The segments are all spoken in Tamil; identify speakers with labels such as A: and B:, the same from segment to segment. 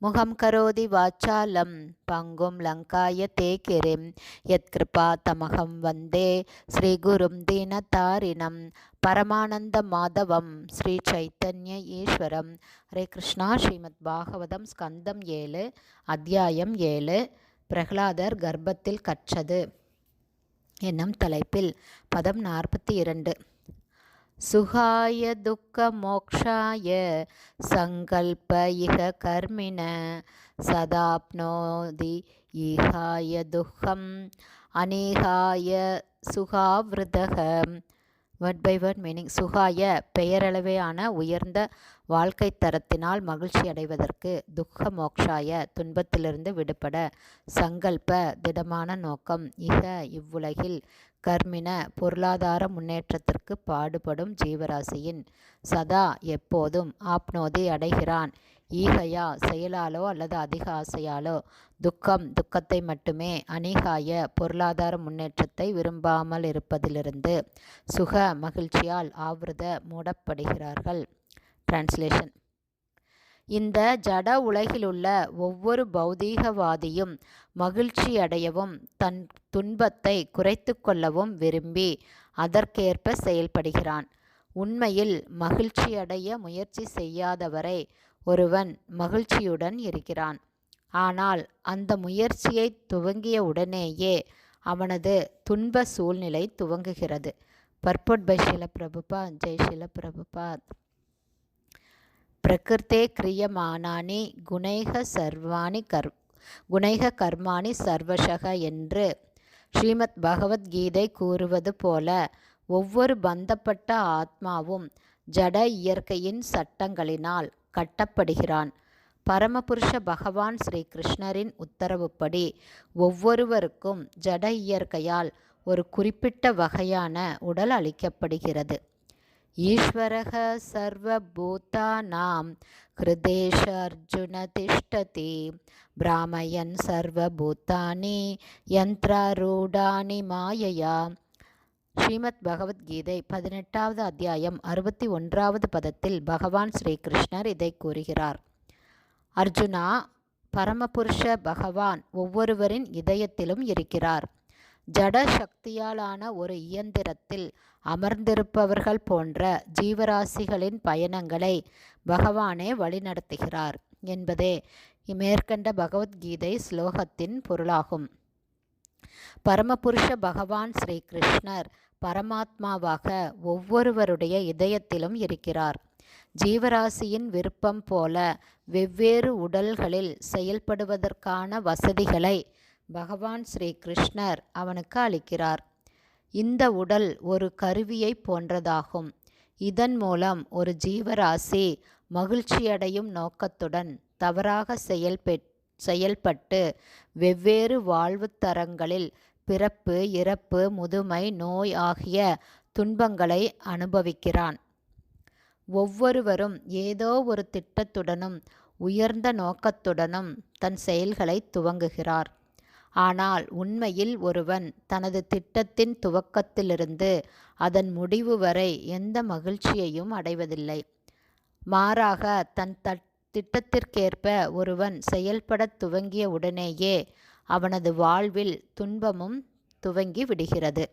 A: முகம் கரோதி வாச்சாலம் பங்கும் லங்காய தே கிரிம் யத்கிருபா தமகம் வந்தே ஸ்ரீகுரும் தீனதாரிணம் பரமானந்த மாதவம் ஸ்ரீ சைத்தன்ய ஈஸ்வரம். ஹரே கிருஷ்ணா ஸ்ரீமத் பாகவதம் ஸ்கந்தம் ஏழு அத்தியாயம் ஏழு. பிரகலாதர் கர்ப்பத்தில் கற்றது. என்னும் தலைப்பில் பதம் நாற்பத்தி இரண்டு. சுகாய துக்க மோக்ஷாய சங்கல்ப இக கர்மிண சதாப்னோதி ஈகாய துக்கம் அநேகாய சுகாவிருதகம். வேர்ட் பை வேர்ட் மீனிங் சுகாய பெயரளவையான உயர்ந்த வாழ்க்கை தரத்தினால் மகிழ்ச்சி அடைவதற்கு துக்க மோக்ஷாய துன்பத்திலிருந்து விடுபட சங்கல்ப திடமான நோக்கம் இக இவ்வுலகில் கர்மின பொருளாதார முன்னேற்றத்திற்கு பாடுபடும் ஜீவராசியின் சதா எப்போதும் ஆப்னோதி அடைகிறான். ஈகையா செயலாலோ அல்லது அதிக ஆசையாலோ? துக்கம் துக்கத்தை மட்டுமே அணிகாய பொருளாதார முன்னேற்றத்தை விரும்பாமல் இருப்பதிலிருந்து சுக மகிழ்ச்சியால் ஆவிரத மூடப்படுகிறார்கள். டிரான்ஸ்லேஷன் இந்த ஜட உலகிலுள்ள ஒவ்வொரு பௌதீகவாதியும் மகிழ்ச்சி அடையவும் தன் துன்பத்தை குறைத்து கொள்ளவும் விரும்பி அதற்கேற்ப செயல்படுகிறான். உண்மையில் மகிழ்ச்சி அடைய முயற்சி செய்யாதவரை ஒருவன் மகிழ்ச்சியுடன் இருக்கிறான். ஆனால் அந்த முயற்சியை துவங்கிய உடனேயே அவனது துன்ப சூழ்நிலை துவங்குகிறது. பர்பட் பை ஷில பிரபுபா ஜெய் ஷில பிரகிருத்தே கிரியமானானி குணைக சர்வாணி கர் குணைக கர்மாணி சர்வசக என்று ஸ்ரீமத் பகவத்கீதை கூறுவது போல ஒவ்வொரு பந்தப்பட்ட ஆத்மாவும் ஜட இயற்கையின் சட்டங்களினால் கட்டப்படுகிறான். பரமபுருஷ பகவான் ஸ்ரீ கிருஷ்ணரின் உத்தரவுப்படி ஒவ்வொருவருக்கும் ஜட இயற்கையால் ஒரு குறிப்பிட்ட வகையான உடல் அளிக்கப்படுகிறது. ஈஸ்வரக சர்வபூதானாம் ஹிருதேஷ அர்ஜுன திஷ்டதி பிராமயன் சர்வபூதானி யந்திராரூடானி மாயையா ஸ்ரீமத் பகவத்கீதை பதினெட்டாவது அத்தியாயம் அறுபத்தி ஒன்றாவது பதத்தில் பகவான் ஸ்ரீகிருஷ்ணர் இதை கூறுகிறார். அர்ஜுனா பரமபுருஷ பகவான் ஒவ்வொருவரின் இதயத்திலும் இருக்கிறார். ஜட சக்தியாலான ஒரு இயந்திரத்தில் அமர்ந்திருப்பவர்கள் போன்ற ஜீவராசிகளின் பயணங்களை பகவானே வழிநடத்துகிறார். என்பதே மேற்கண்ட பகவத்கீதை ஸ்லோகத்தின் பொருளாகும். பரமபுருஷ பகவான் ஸ்ரீ கிருஷ்ணர் பரமாத்மாவாக ஒவ்வொருவருடைய இதயத்திலும் இருக்கிறார். ஜீவராசியின் விருப்பம் போல வெவ்வேறு உடல்களில் செயல்படுவதற்கான வசதிகளை பகவான் ஸ்ரீ கிருஷ்ணர் அவனுக்கு அளிக்கிறார். இந்த உடல் ஒரு கருவியை போன்றதாகும். இதன் மூலம் ஒரு ஜீவராசி மகிழ்ச்சியடையும் நோக்கத்துடன் தவறாக செயல்பெற்று செயல்பட்டு வெவ்வேறு வாழ்வு தரங்களில் பிறப்பு இறப்பு முதுமை நோய் ஆகிய துன்பங்களை அனுபவிக்கிறான். ஒவ்வொருவரும் ஏதோ ஒரு திட்டத்துடனும் உயர்ந்த நோக்கத்துடனும் தன் செயல்களை துவங்குகிறார். ஆனால் உண்மையில் ஒருவன் தனது திட்டத்தின் துவக்கத்திலிருந்து அதன் முடிவு வரை எந்த மகிழ்ச்சியையும் அடைவதில்லை. மாறாக தன் தட் திட்டத்திற்கேற்ப ஒருவன் செயல்படத் துவங்கிய உடனேயே அவனது வாழ்வில் துன்பமும் துவங்கி விடுகிறது.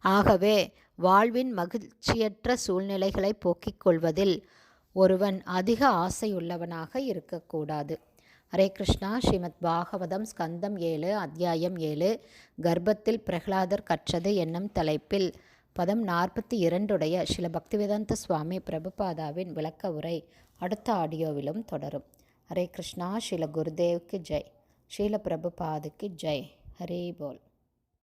A: ஆகவே வாழ்வின் மகிழ்ச்சியற்ற சூழ்நிலைகளை போக்கிக் கொள்வதில் ஒருவன் அதிக ஆசையுள்ளவனாக இருக்கக்கூடாது. ஹரே கிருஷ்ணா. ஸ்ரீமத் பாகவதம் ஸ்கந்தம் ஏழு அத்தியாயம் ஏழு. கர்ப்பத்தில் பிரகலாதர் கற்றது என்னும் தலைப்பில் பதம் நாற்பத்தி இரண்டுடைய சில பக்திவேதாந்த சுவாமி பிரபுபாதாவின் விளக்க உரை அடுத்த ஆடியோவிலும் தொடரும். ஹரே கிருஷ்ணா ஸ்ரீல குருதேவுக்கு ஜெய். ஸ்ரீல பிரபுபாதுக்கு ஜெய். ஹரே போல்.